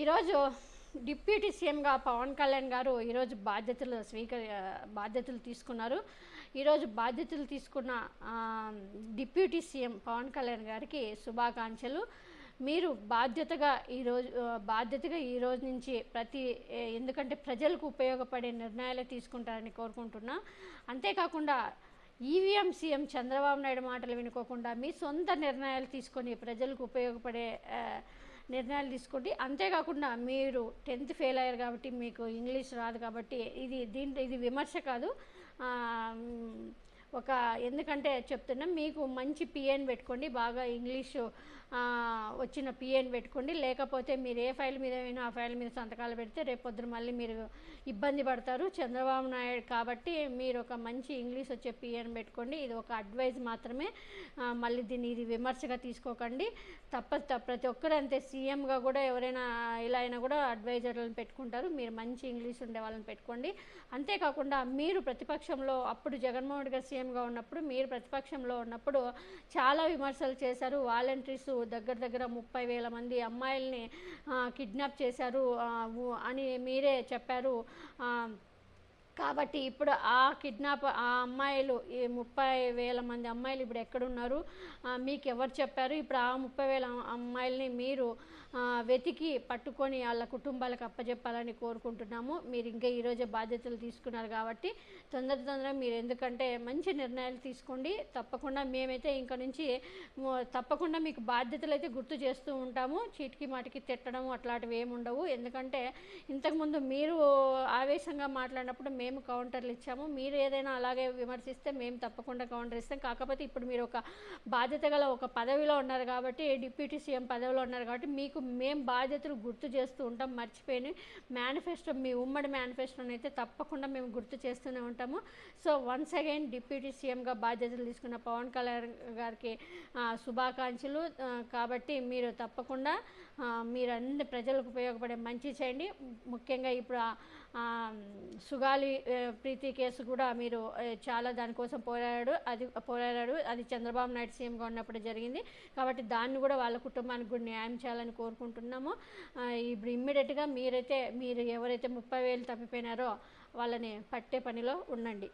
ఈరోజు డిప్యూటీ సీఎంగా పవన్ కళ్యాణ్ గారు ఈరోజు బాధ్యతలు స్వీకరి బాధ్యతలు తీసుకున్నారు. ఈరోజు బాధ్యతలు తీసుకున్న డిప్యూటీ సీఎం పవన్ కళ్యాణ్ గారికి శుభాకాంక్షలు. మీరు బాధ్యతగా ఈరోజు బాధ్యతగా ఈ రోజు నుంచి ప్రతి ఎందుకంటే ప్రజలకు ఉపయోగపడే నిర్ణయాలు తీసుకుంటారని కోరుకుంటున్నా. అంతేకాకుండా ఈవీఎం సీఎం చంద్రబాబు నాయుడు మాటలు వినుకోకుండా మీ సొంత నిర్ణయాలు తీసుకొని ప్రజలకు ఉపయోగపడే నిర్ణయాలు తీసుకోండి అంతేకాకుండా మీరు టెన్త్ ఫెయిల్ అయ్యారు కాబట్టి మీకు ఇంగ్లీష్ రాదు కాబట్టి ఇది దీంట్లో ఇది విమర్శ కాదు. ఒక ఎందుకంటే చెప్తున్నాం మీకు మంచి పిఎన్ పెట్టుకోండి బాగా ఇంగ్లీషు వచ్చిన పిఎన్ పెట్టుకోండి. లేకపోతే మీరు ఏ ఫైల్ మీద అయినా ఆ ఫైల్ మీద సంతకాలు పెడితే రేపు మళ్ళీ మీరు ఇబ్బంది పడతారు. చంద్రబాబు నాయుడు కాబట్టి మీరు ఒక మంచి ఇంగ్లీష్ వచ్చే పిఎన్ పెట్టుకోండి. ఇది ఒక అడ్వైజ్ మాత్రమే. మళ్ళీ దీన్ని ఇది విమర్శగా తీసుకోకండి. తప్ప ప్రతి ఒక్కరు అంతే. సీఎంగా కూడా ఎవరైనా ఇలా అయినా కూడా అడ్వైజర్లను పెట్టుకుంటారు. మీరు మంచి ఇంగ్లీష్ ఉండే వాళ్ళని పెట్టుకోండి. అంతేకాకుండా మీరు ప్రతిపక్షంలో అప్పుడు జగన్మోహన్ రెడ్డి గారు సీఎంగా ఉన్నప్పుడు మీరు ప్రతిపక్షంలో ఉన్నప్పుడు చాలా విమర్శలు చేశారు. వాలంటీర్స్ దగ్గర దగ్గర ముప్పై వేల మంది అమ్మాయిల్ని కిడ్నాప్ చేశారు అని మీరే చెప్పారు. కాబట్టి ఇప్పుడు ఆ కిడ్నాప్ ఆ అమ్మాయిలు ఈ ముప్పై వేల మంది అమ్మాయిలు ఇప్పుడు ఎక్కడున్నారు? మీకు ఎవరు చెప్పారు? ఇప్పుడు ఆ ముప్పై వేల అమ్మాయిల్ని మీరు వెతికి పట్టుకొని వాళ్ళ కుటుంబాలకు అప్పచెప్పాలని కోరుకుంటున్నాము. మీరు ఇంకా ఈరోజే బాధ్యతలు తీసుకున్నారు కాబట్టి తొందర తొందరగా మీరు ఎందుకంటే మంచి నిర్ణయాలు తీసుకోండి. తప్పకుండా మేమైతే ఇంక నుంచి తప్పకుండా మీకు బాధ్యతలు అయితే గుర్తు చేస్తూ ఉంటాము. చీటికి మాటికి తిట్టడం అట్లాంటివి ఏమి ఉండవు. ఎందుకంటే ఇంతకుముందు మీరు ఆవేశంగా మాట్లాడినప్పుడు మేము మేము కౌంటర్లు ఇచ్చాము. మీరు ఏదైనా అలాగే విమర్శిస్తే మేము తప్పకుండా కౌంటర్ ఇస్తాం. కాకపోతే ఇప్పుడు మీరు ఒక బాధ్యత గల ఒక పదవిలో ఉన్నారు కాబట్టి డిప్యూటీ సీఎం పదవిలో ఉన్నారు కాబట్టి మీకు మేము బాధ్యతలు గుర్తు చేస్తూ ఉంటాం. మర్చిపోయి మేనిఫెస్టో మీ ఉమ్మడి మేనిఫెస్టోని అయితే తప్పకుండా మేము గుర్తు చేస్తూనే ఉంటాము. సో వన్స్ అగైన్ డిప్యూటీ సీఎంగా బాధ్యతలు తీసుకున్న పవన్ కళ్యాణ్ గారికి శుభాకాంక్షలు. కాబట్టి మీరు తప్పకుండా మీరు అన్ని ప్రజలకు ఉపయోగపడే మంచి చేయండి. ముఖ్యంగా ఇప్పుడు సుగాలి ప్రీతి కేసు కూడా మీరు చాలా దానికోసం పోరాడాడు. అది పోరాడాడు. అది చంద్రబాబు నాయుడు సీఎంగా ఉన్నప్పుడు జరిగింది. కాబట్టి దాన్ని కూడా వాళ్ళ కుటుంబానికి కూడా న్యాయం చేయాలని కోరుకుంటున్నాము. ఇప్పుడు ఇమ్మీడియట్గా మీరైతే మీరు ఎవరైతే ముప్పై వేలు తప్పిపోయినారో వాళ్ళని పట్టే పనిలో ఉండండి.